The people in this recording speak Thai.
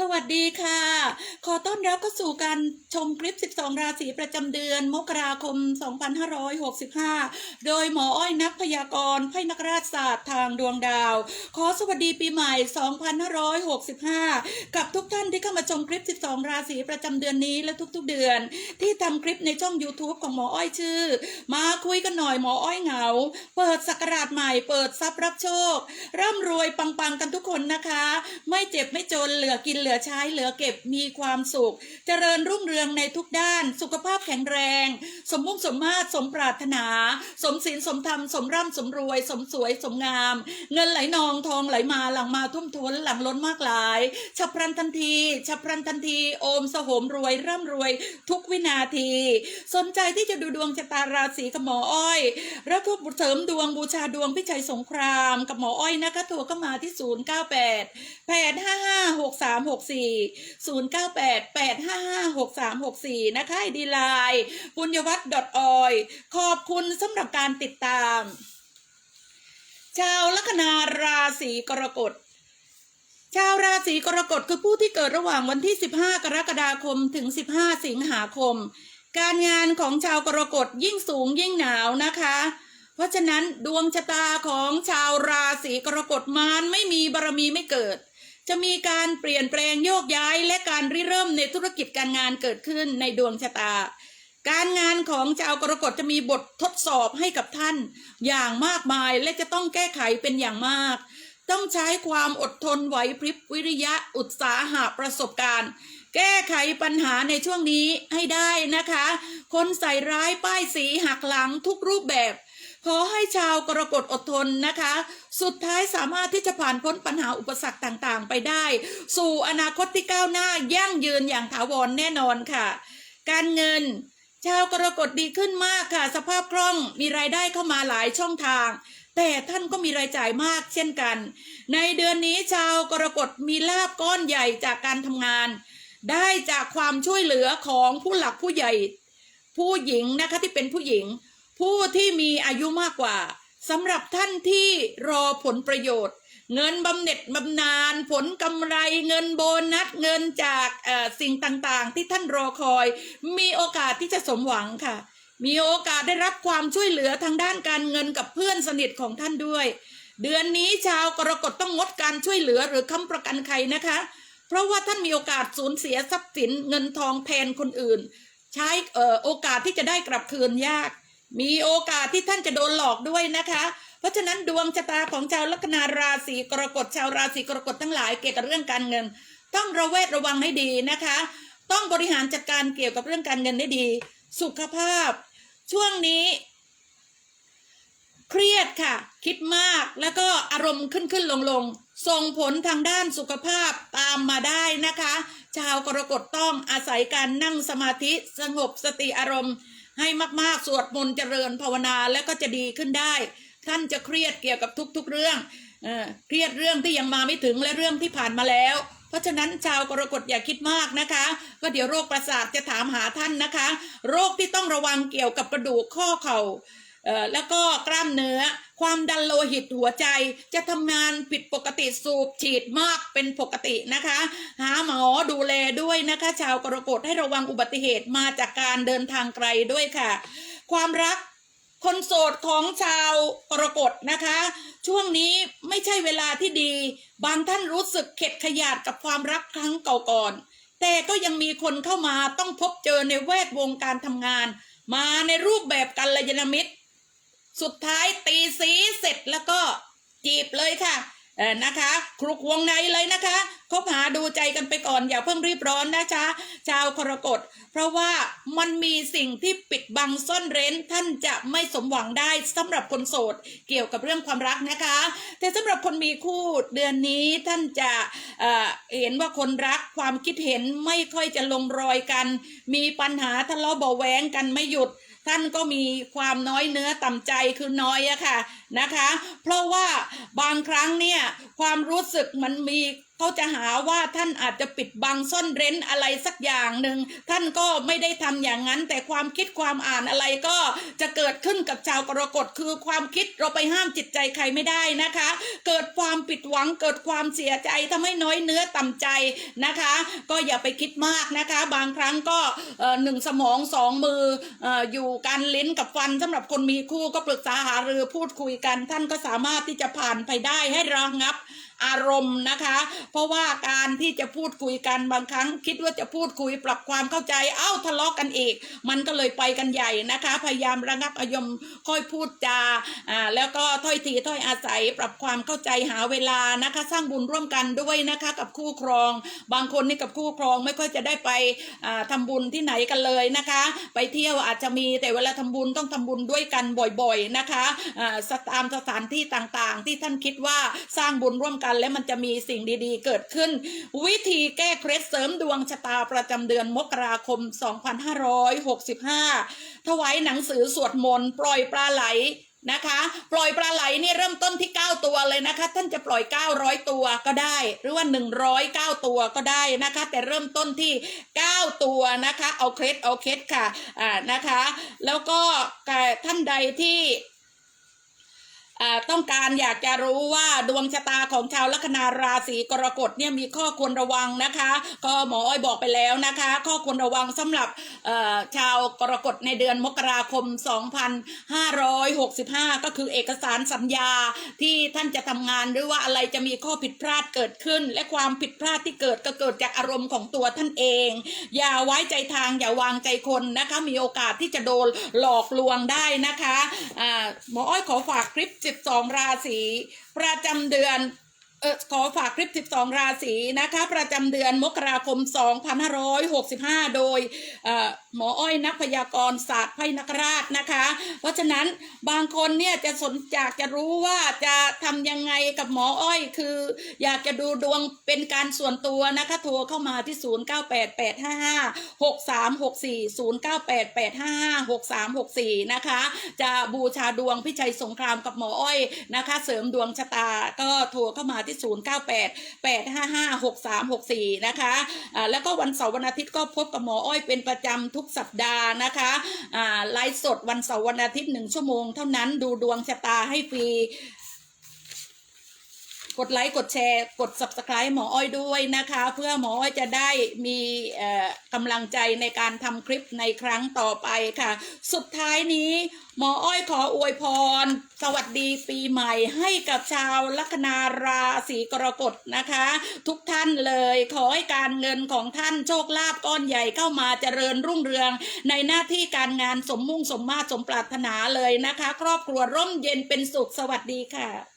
สวัสดีค่ะ ขอต้อนรับเข้าสู่การชมคลิป 12 ราศีประจำเดือน มกราคม 2565 โดยหมออ้อยนักพยากรณ์ไพ่นักราชศาสตร์ทางดวงดาว ขอสวัสดีปีใหม่ 2565 กับทุกท่านที่เข้ามาชมคลิป 12 ราศีประจำเดือนนี้และทุกๆเดือน ที่ทำคลิปในช่อง YouTube ของหมออ้อยชื่อ มาคุยกันหน่อยหมออ้อยเหงา เปิดสักราชใหม่เปิดทรัพย์รับโชค ร่ำรวยปังๆกันทุกคนนะคะ ไม่เจ็บไม่จนเหลือกินเหลือใช้เหลือเก็บมีความสุข เจริญรุ่งเรืองในทุกด้าน สุขภาพแข็งแรง สมมุ่งสมมาตรสมปรารถนา สมศีลสมธรรม สมร่ำสมรวย สมสวยสมงาม เงินไหลนองทองไหลมาหลังมาทุ่มท้นหลังล้นมากหลายฉับพลันทันทีฉับพลันทันที โอมสโหมรวยร่ำรวย ทุกวินาที สนใจที่จะดูดวงชะตาราศีกับหมออ้อยแล้วก็เสริมดวงบูชาดวงพิชัยสงคราม กับหมออ้อยนะคะโทรกสี่ศูนย์เข้ามาที่098 855 6364 098 855 6364นะคะดีไลน์ปุญญวัฒน์ .oy ขอบคุณสำหรับการติดตาม ชาวลัคนาราศีกรกฎชาวราศีกรกฎคือผู้ที่เกิดระหว่างวันที่ 15 กรกฎาคมถึง 15 สิงหาคม การงานของชาวกรกฎยิ่งสูงยิ่งหนาวนะคะ เพราะฉะนั้นดวงชะตาของชาวราศีกรกฎมารไม่มีบารมีไม่เกิด จะมีการเปลี่ยนแปลงโยกย้ายและการริเริ่มในธุรกิจการงานเกิดขึ้นในดวงชะตา การงานของชาวกรกฎจะมีบททดสอบให้กับท่าน อย่างมากมายและจะต้องแก้ไขเป็นอย่างมาก ต้องใช้ความอดทนไหวพริบวิริยะอุตสาหะประสบการณ์ แก้ไขปัญหาในช่วงนี้ให้ได้นะคะ คนใส่ร้ายป้ายสีหักหลังทุกรูปแบบ ขอให้ชาวกรกฎอดทนนะคะ สุดท้ายสามารถที่จะผ่านพ้นปัญหาอุปสรรคต่างๆ ไปได้ สู่อนาคตที่ก้าวหน้ายั่งยืนอย่างถาวรแน่นอนค่ะ การเงิน ชาวกรกฎดีขึ้นมากค่ะ สภาพคล่องมีรายได้เข้ามาหลายช่องทาง แต่ท่านก็มีรายจ่ายมากเช่นกัน ในเดือนนี้ชาวกรกฎมีลาบก้อนใหญ่จากการทำงาน ได้จากความช่วยเหลือของผู้หลักผู้ใหญ่ ผู้หญิงนะคะที่เป็นผู้หญิง ผู้ที่มีอายุมากกว่าสำหรับท่านที่รอผลประโยชน์ เงินบำเหน็จบำนาญผลกำไรเงินโบนัสเงินจากสิ่งต่างๆ ที่ท่านรอคอย มีโอกาสที่จะสมหวังค่ะ มีโอกาสได้รับความช่วยเหลือทางด้านการเงินกับเพื่อนสนิทของท่านด้วย เดือนนี้ชาวกรกฎต้องงดการช่วยเหลือหรือค้ำประกันใครนะคะ เพราะว่าท่านมีโอกาสสูญเสียทรัพย์สินเงินทองแทนคนอื่น ใช้โอกาสที่จะได้กลับคืนยาก มีโอกาสที่ท่านจะโดนหลอกด้วยนะคะ เพราะฉะนั้นดวงชะตาของชาวลัคนาราศีกรกฎชาวราศีกรกฎทั้งหลายเกี่ยวกับเรื่องการเงิน ต้องระแวดระวังให้ดีนะคะ ต้องบริหารจัดการเกี่ยวกับเรื่องการเงินได้ดี สุขภาพ ช่วงนี้ เครียดค่ะ คิดมากแล้วก็อารมณ์ขึ้นขึ้นลงลงส่งผลทางด้านสุขภาพตามมาได้นะคะ ชาวกรกฎต้องอาศัยการนั่งสมาธิสงบสติอารมณ์ ให้มากๆ สวดมนต์เจริญภาวนาแล้วก็จะดีขึ้นได้ ท่านจะเครียดเกี่ยวกับทุกๆเรื่องเออเครียดเรื่องที่ยังมาไม่ถึงและเรื่องที่ผ่านมาแล้ว เพราะฉะนั้นชาวกรกฎอย่าคิดมากนะคะก็เดี๋ยวโรคประสาทจะถามหาท่านนะคะ โรคที่ต้องระวังเกี่ยวกับกระดูกข้อเข่าเอ่อ แล้วก็กล้ามเนื้อ ความดันโลหิตหัวใจจะทำงานผิดปกติสูบฉีดมากเป็นปกตินะคะ หาหมอดูแลด้วยนะคะ ชาวกรกฎให้ระวังอุบัติเหตุมาจากการเดินทางไกลด้วยค่ะ ความรักคนโสดของชาวกรกฎนะคะ ช่วงนี้ไม่ใช่เวลาที่ดี บางท่านรู้สึกเข็ดขยาดกับความรักครั้งเก่าก่อน แต่ก็ยังมีคนเข้ามาต้องพบเจอในแวดวงการทำงาน มาในรูปแบบกัลยาณมิตร สุดท้ายตีสีเสร็จแล้วก็จีบเลยค่ะเออนะคะคลุกวงในเลยนะคะคบหาดูใจกันไปก่อนอย่าเพิ่งรีบร้อนนะจ๊ะชาวกรกฎเพราะว่ามันมีสิ่งที่ปิดบังซ่อนเร้นท่านจะไม่สมหวังได้สำหรับคนโสด เกี่ยวกับเรื่องความรักนะคะ แต่สำหรับคนมีคู่เดือนนี้ท่านจะเออเห็นว่าคนรักความคิดเห็นไม่ค่อยจะลงรอยกัน มีปัญหาทะเลาะเบาะแว้งกันไม่หยุด ท่านก็มีความน้อยเนื้อต่ำใจคือน้อยอะค่ะ นะคะ เพราะว่าบางครั้งเนี่ยความรู้สึกมันมีเขาจะหาว่าท่านอาจจะปิดบังซ่อนเร้นอะไรสักอย่างหนึ่งท่านก็ไม่ได้ทำอย่างนั้น แต่ความคิดความอ่านอะไรก็จะเกิดขึ้นกับชาวกรกฎคือความคิดเราไปห้ามจิตใจใครไม่ได้นะคะ เกิดความผิดหวังเกิดความเสียใจทำให้น้อยเนื้อต่ำใจนะคะ ก็อย่าไปคิดมากนะคะ บางครั้งก็หนึ่งสมองสองมืออออยู่การลิ้นกับฟันสำหรับคนมีคู่ก็ปรึกษาหารือพูดคุยกันท่านก็สามารถที่จะผ่านไปได้ให้ระงับอารมณ์นะคะ เพราะว่าการที่จะพูดคุยกันบางครั้ง คิดว่าจะพูดคุยปรับความเข้าใจเอ้าทะเลาะกันอีก มันก็เลยไปกันใหญ่นะคะ พยายามระงับอารมณ์ค่อยพูดจาอ่าแล้วก็ถ้อยทีถ้อยอาศัยปรับความเข้าใจหาเวลานะคะ สร้างบุญร่วมกันด้วยนะคะ กับคู่ครอง บางคนนี่กับคู่ครองไม่ค่อยจะได้ไปอ่าทำบุญที่ไหนกันเลยนะคะ ไปเที่ยวอาจจะมีแต่เวลาทำบุญต้องทำบุญด้วยกันบ่อยๆนะคะอ่าสตามสถานที่ต่างๆ ที่ท่านคิดว่าสร้างบุญร่วมกันและมันจะมีสิ่งดีๆ เกิดขึ้น วิธีแก้เคล็ดเสริมดวงชะตาประจำเดือนมกราคม 2565 ถวายหนังสือสวดมนต์ปล่อยปลาไหลนะคะ ปล่อยปลาไหลนี่เริ่มต้นที่ 9 ตัวเลยนะคะ ท่านจะปล่อย 900 ตัวก็ได้ หรือว่า 109 ตัวก็ได้นะคะ แต่เริ่มต้นที่ 9 ตัวนะคะ เอาเคล็ดเอาเคล็ดค่ะอ่านะคะ แล้วก็ท่านใดที่ ต้องการอยากจะรู้ว่าดวงชะตาของชาวลัคนาราศีกรกฎเนี่ยมีข้อควรระวังนะคะ ก็หมออ้อยบอกไปแล้วนะคะ ข้อควรระวังสำหรับชาวกรกฎในเดือนมกราคม 2565 ก็คือเอกสารสัญญาที่ท่านจะทำงานหรือว่าอะไรจะมีข้อผิดพลาดเกิดขึ้น และความผิดพลาดที่เกิดก็เกิดจากอารมณ์ของตัวท่านเอง อย่าไว้ใจทางอย่าวางใจคนนะคะ มีโอกาสที่จะโดนหลอกลวงได้นะคะหมออ้อยขอฝากคลิป12 ราศีประจำเดือน ขอฝากคลิป 12 ราศีนะคะ ประจำเดือนมกราคม 2565 โดยหมออ้อยนักพยากรณ์ศาสตร์ไพ่นักราชนะคะ เพราะฉะนั้นบางคนเนี่ยจะสนอยากจะรู้ว่าจะทำยังไงกับหมออ้อย คืออยากจะดูดวงเป็นการส่วนตัวนะคะโทรเข้ามาที่ 0988556364 0988556364 นะคะ จะบูชาดวงพิชัยสงครามกับหมออ้อยนะคะ เสริมดวงชะตาก็โทรเข้ามาที่0988556364 นะคะะแล้วก็วันเสาร์วันอาทิตย์ก็พบกับหมออ้อยเป็นประจำทุกสัปดาห์นะคะไลฟ์สดวันเสาร์วันอาทิตย์หนึ่งชั่วโมงเท่านั้นดูดวงชะตาให้ฟรี กดไลค์กดแชร์ กด subscribe หมออ้อยด้วยนะคะ เพื่อหมออ้อยจะได้มีกำลังใจในการทำคลิปในครั้งต่อไปค่ะ สุดท้ายนี้ หมออ้อยขออวยพร สวัสดีปีใหม่ให้กับชาวลัคนาราศีกรกฎนะคะ ทุกท่านเลยขอให้การเงินของท่านโชคลาภก้อนใหญ่เข้ามาเจริญรุ่งเรือง ในหน้าที่การงานสมมุ่งสมมาตรสมปรารถนาเลยนะคะ ครอบครัวร่มเย็นเป็นสุขสวัสดีค่ะ